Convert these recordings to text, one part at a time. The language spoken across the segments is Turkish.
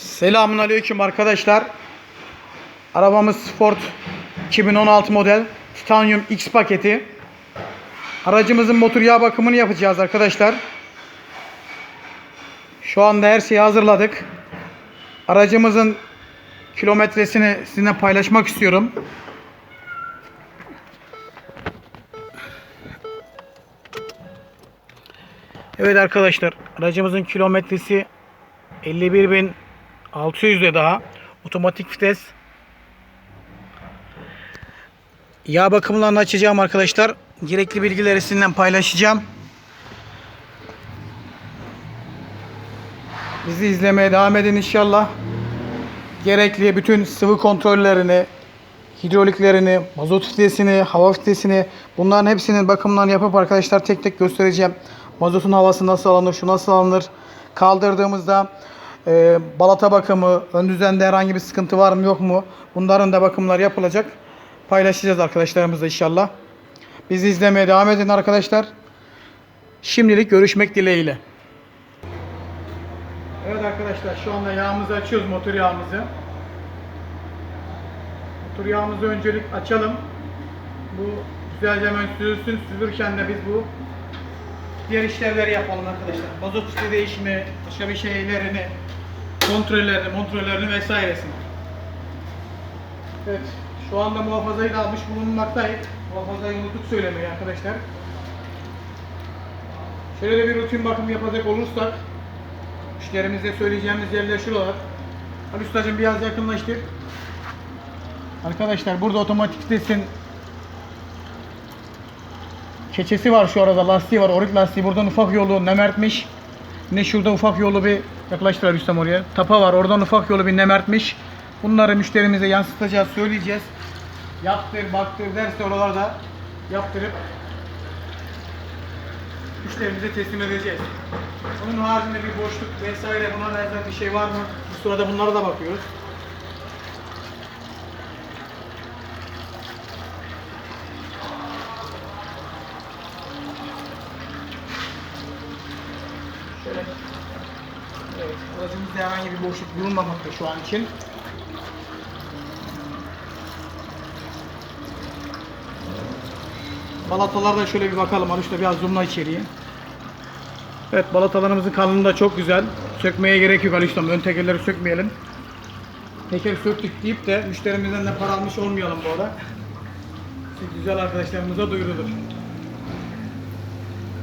Selamun Aleyküm arkadaşlar. Arabamız Ford 2016 model Titanium X paketi. Aracımızın motor yağ bakımını yapacağız arkadaşlar. Şu anda her şeyi hazırladık. Aracımızın kilometresini sizinle paylaşmak istiyorum. Evet arkadaşlar aracımızın kilometresi 51.600'de daha. Otomatik vites. Yağ bakımlarını açacağım arkadaşlar. Gerekli bilgileri sizinle paylaşacağım. Bizi izlemeye devam edin inşallah. Gerekli bütün sıvı kontrollerini, hidroliklerini, mazot fitesini, hava fitesini bunların hepsinin bakımlarını yapıp arkadaşlar tek tek göstereceğim. Mazotun havası nasıl alınır, şu nasıl alınır. Kaldırdığımızda e, balata bakımı, ön düzende herhangi bir sıkıntı var mı yok mu? Bunların da bakımları yapılacak. Paylaşacağız arkadaşlarımızla inşallah. Bizi izlemeye devam edin arkadaşlar. Şimdilik görüşmek dileğiyle. Evet arkadaşlar şu anda yağımızı açıyoruz motor yağımızı. Motor yağımızı öncelik açalım. Bu güzelce hemen süzülsün. Süzülürken de biz bu diğer işlevleri yapalım arkadaşlar. Mazot üstü değişimi, başka bir şeylerini, kontrollerini, kontrollerini vesairesini. Evet, şu anda muhafazayı da almış bulunmaktayız. Muhafazayı unuttuk söylemeyi arkadaşlar. Şöyle de bir rutin bakım yapacak olursak, müşterimize söyleyeceğimiz yerler şuralar. Ali Ustacığım biraz yakınlaştır. Arkadaşlar burada otomatik vitesin keçesi var şu arada lastiği var orik lastiği buradan ufak yolu nemertmiş ne şurada ufak yolu bir yaklaştırar Rüstem oraya. Tapa var oradan ufak yolu bir nemertmiş bunları müşterimize yansıtacağız söyleyeceğiz. Yaptır baktır derse oralarda yaptırıp müşterimize teslim edeceğiz. Onun haricinde bir boşluk vesaire buna benzer bir şey var mı? Bu sırada bunlara da bakıyoruz Şöyle. Evet, aracımızda herhangi bir boşluk bulunmamakta şu an için. Balatalarda şöyle bir bakalım. Aruşta biraz zoomla içeriye. Evet balatalarımızın kalınlığı da çok güzel. Sökmeye gerek yok Aliştam. Ön tekerleri sökmeyelim. Teker söktük deyip de müşterimizden de para almış olmayalım bu arada. Güzel arkadaşlarımıza duyurulur.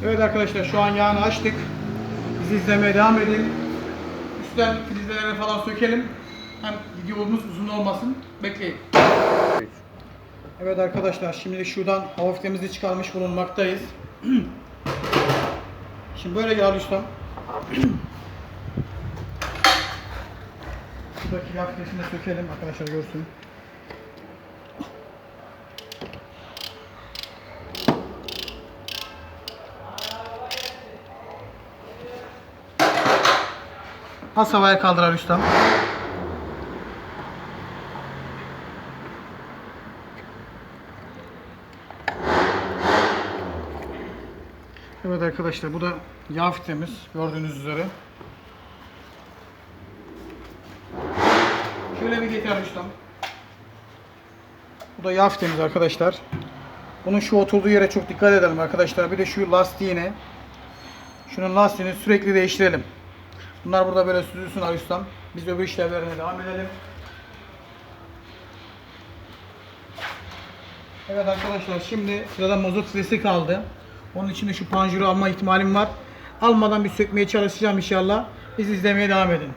Evet arkadaşlar şu an yağını açtık. Bizi izlemeye devam edin. Üstten filizlerini falan sökelim. Hem videomuz uzun olmasın. Bekleyin. Evet arkadaşlar şimdi şuradan hava filtremizi çıkarmış bulunmaktayız. Şimdi böyle gel ustam. Şuradaki yağ filtresini de sökelim arkadaşlar görsün. Has havaya kaldırar ustam. Evet arkadaşlar bu da yağ filtremiz gördüğünüz üzere. Şöyle bir getir ustam. Bu da yağ filtremiz arkadaşlar. Bunun şu oturduğu yere çok dikkat edelim arkadaşlar. Bir de şu lastiğine şunun lastiğini sürekli değiştirelim. Bunlar burada böyle süzülsün Ali Ustam. Biz öbür işlevlerine devam edelim. Evet arkadaşlar şimdi sırada mazot filesi kaldı. Onun için de şu panjuru alma ihtimalim var. Almadan bir sökmeye çalışacağım inşallah. Biz izlemeye devam edin.